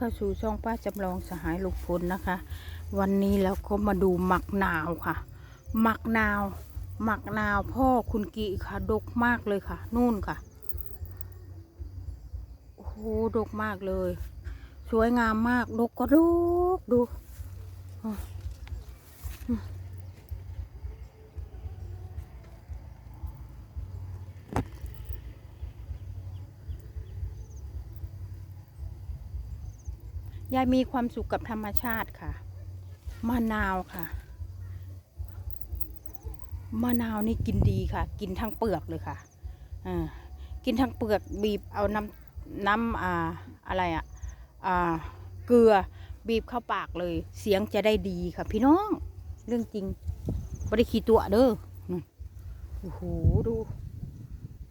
เข้าสู่ช่องป้าจำลองสหายลูกพลนะคะ วันนี้เราก็มาดูหมักนาวค่ะหมักนาวหมักนาวพ่อคุณกีค่ะ ดกมากเลยค่ะ นู่นค่ะโอ้โหดกมากเลย สวยงามมาก ดกก็ดกดูอะอืมยายมีความสุขกับธรรมชาติค่ะ มะนาวค่ะ มะนาวนี่กินดีค่ะ กินทั้งเปลือกเลยค่ะอ่ากินทั้งเปลือกบีบเอาน้ำน้ำอ่าอะไรอะอ่าเกลือบีบเข้าปากเลย เสียงจะได้ดีค่ะ พี่น้อง เรื่องจริงไม่ได้ขี้ตัวเด้อโอ้โหดู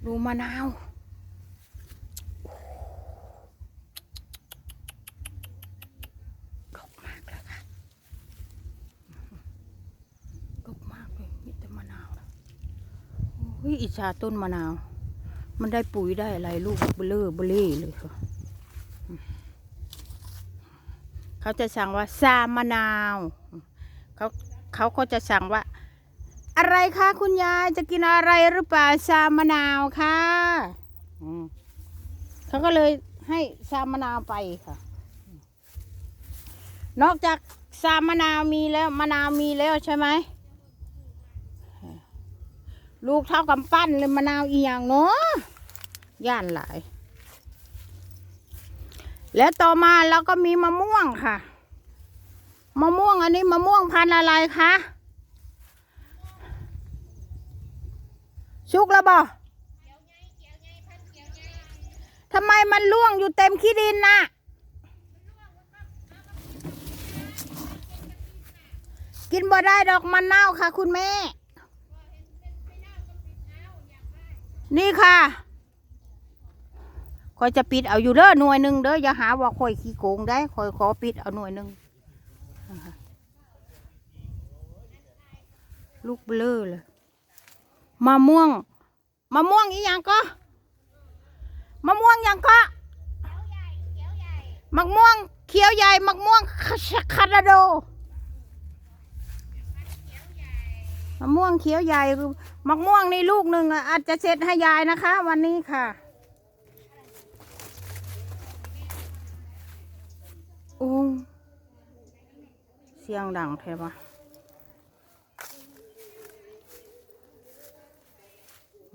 ดูมะนาวดกมากเลยค่ะดกมากเลยมีแต่มะนาวนะ โอ้ยอิจฉาต้นมะนาว มันได้ปุ๋ยได้อะไรลูกเบลอเบล่เลยค่ะ เขาจะสั่งว่าซามะนาว เขาเขาก็จะสั่งว่า อะไรคะคุณยายจะกินอะไรหรือเปล่าซามะนาวค่ะเขาก็เลยให้ซามะนาวไปค่ะ นอกจากซามะนาวมีแล้วมะนาวมีแล้วใช่ไหม ลูกเท่ากับปั้นเลยมะนาวอียงเนาะย่านหลาย แล้วต่อมาเราก็มีมะม่วงค่ะ มะม่วงอันนี้มะม่วงพันธุ์อะไรคะชุกแล้วบ่ทำไมมันร่วงอยู่เต็มขี้ดินน่ะ กินบ่ได้ดอกมันเน่าค่ะ คุณแม่ นี่ค่ะคอยจะปิดเอาอยู่เด้อหน่วยหนึ่งเด้ออย่าหาว่าคอยขี้โกงได้คอยขอปิดเอาหน่วยหนึ่งลูกเบลอเลยมะม่วงมะม่วงอีหยังก็มะม่วงหยังก็มะม่วงเขียวใหญ่มะม่วงคาราโดมะม่วงเขียวใหญ่ มะม่วงนี่ลูกหนึ่งอะอาจจะเสร็จให้ยายนะคะ วันนี้ค่ะ โอ้เสียงดังแท้ปะ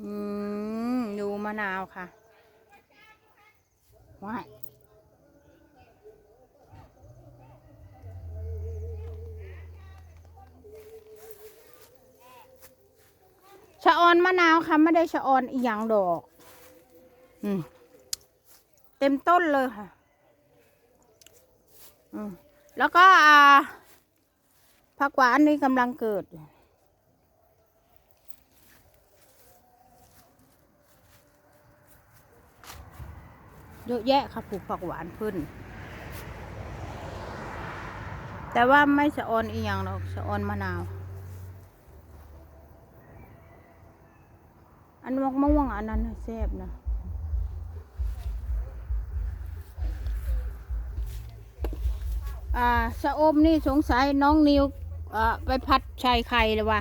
อืม ดูมะนาวค่ะว้าย ชะออนมะนาวค่ะ ไม่ได้ชะออนอีหยังดอก อืม เต็มต้นเลยค่ะ อืม แล้วก็อ่าผักหวานนี่กำลังเกิด เยอะแยะค่ะปลูกผักหวานขึ้น แต่ว่าไม่สะออนอีกอย่างหรอกสะออนมะนาว นมะม่วงอันนั้นแซ่บนะอ่าสะอมนี่สงสัยน้องนิวอ่าไปพัดชายไข่เลยว่ะ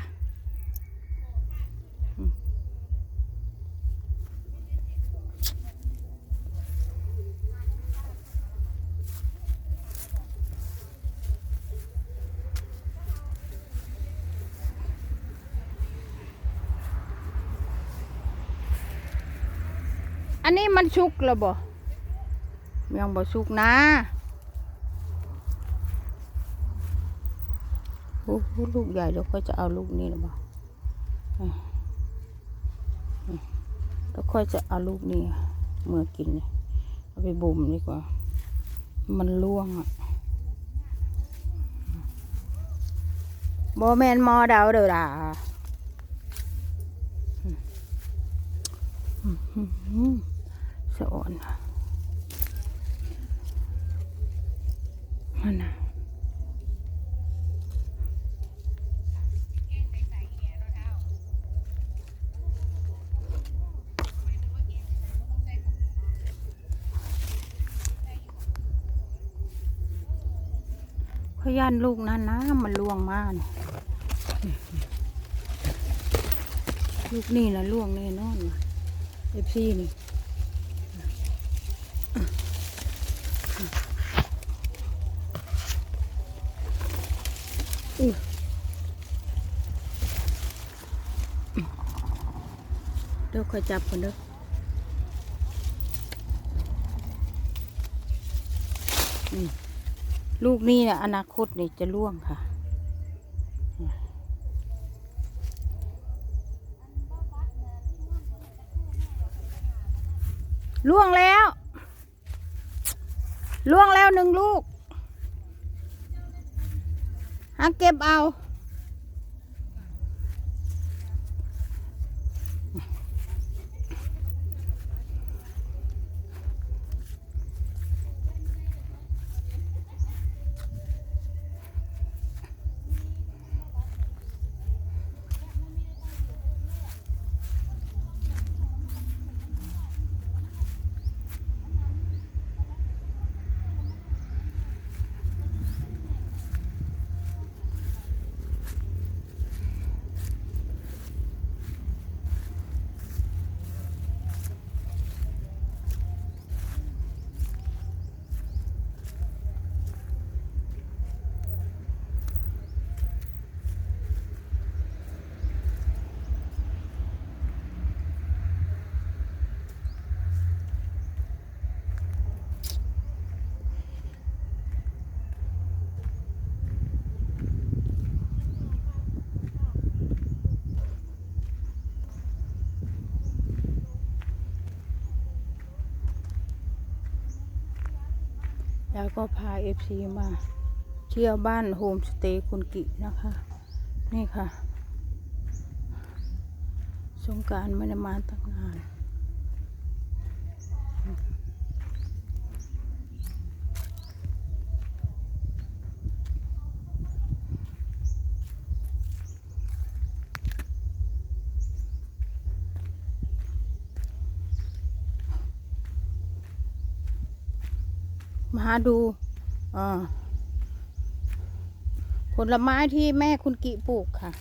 อันนี้มันชุกแล้วบ่ยังบ่ชุกนะโอ้โหลูกใหญ่แล้วค่อยจะเอาลูกนี้หรือเปล่าอะอะแล้วค่อยจะเอาลูกนี้เมื่อกินเนี่ยเอาไปบ่มดีกว่า มันล่วงอะโมเมนมอดาวเด้อดาอืมะอ่อนมันนะอขยันลูกนั้นนะมันล่วงมากลูกนี่นะล่วงแน่นอนเอฟซีนี่ เดี๋ยวคอยจับคนเด้อนี่ลูกนี่เนี่ยอนาคตนี่จะล่วงค่ะ ล่วงแล้ว ล่วงแล้วหนึ่งลูกหาเก็บเอา แล้วก็พาเอฟซีมาเที่ยวบ้านโฮมสเตย์คุณกินะคะ นี่ค่ะ สงการไม่ได้มาตั้งนาน มาดูผลไม้ที่แม่คุณกิปลูกค่ะ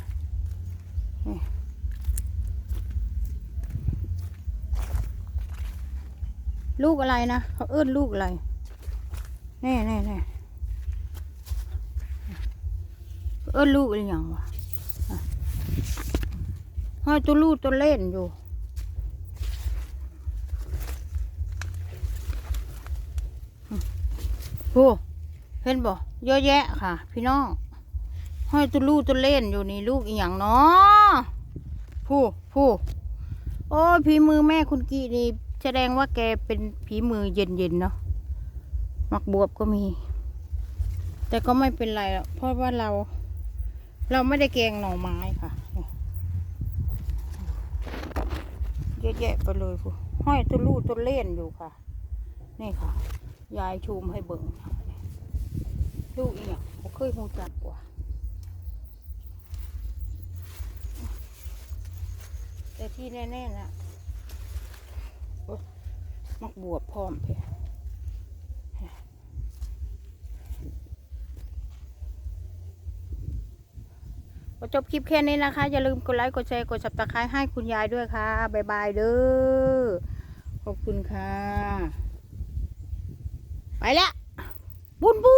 ลูกอะไรนะเขาเอื้นลูกอะไร แน่แน่แน่เอื้นลูกอะไรอย่างวะอะห้อยตัวลูกตัวเล่นอยู่ โอ้เห็นบ่เยอะแยะค่ะ พี่น้องห้อยตัวลูกตัวเล่นอยู่นี่ลูกอีหยังเนาะผู้ผู้โอ้ผีมือแม่คุณกีนี่แสดงว่าแกเป็นผีมือเย็นๆเนาะหมักบวบก็มี แต่ก็ไม่เป็นไรหรอกเพราะว่าเรา เราไม่ได้แกงหน่อไม้ค่ะเยอะแยะไปเลยผู้ห้อยตัวลูกตัวเล่นอยู่ค่ะ นี่ค่ะ ยายชูมให้เบิ่งลูกอีหยังบ่เคยหูจักว่าแต่ที่แน่ๆนะมักบวบพร้อมเพะก็จบคลิปแค่นี้นะคะ อย่าลืมกดไลค์กดแชร์กด subscribe ให้คุณยายด้วยค่ะ บ๊ายบายเด้อขอบคุณค่ะ ไปแล้วบุญบุ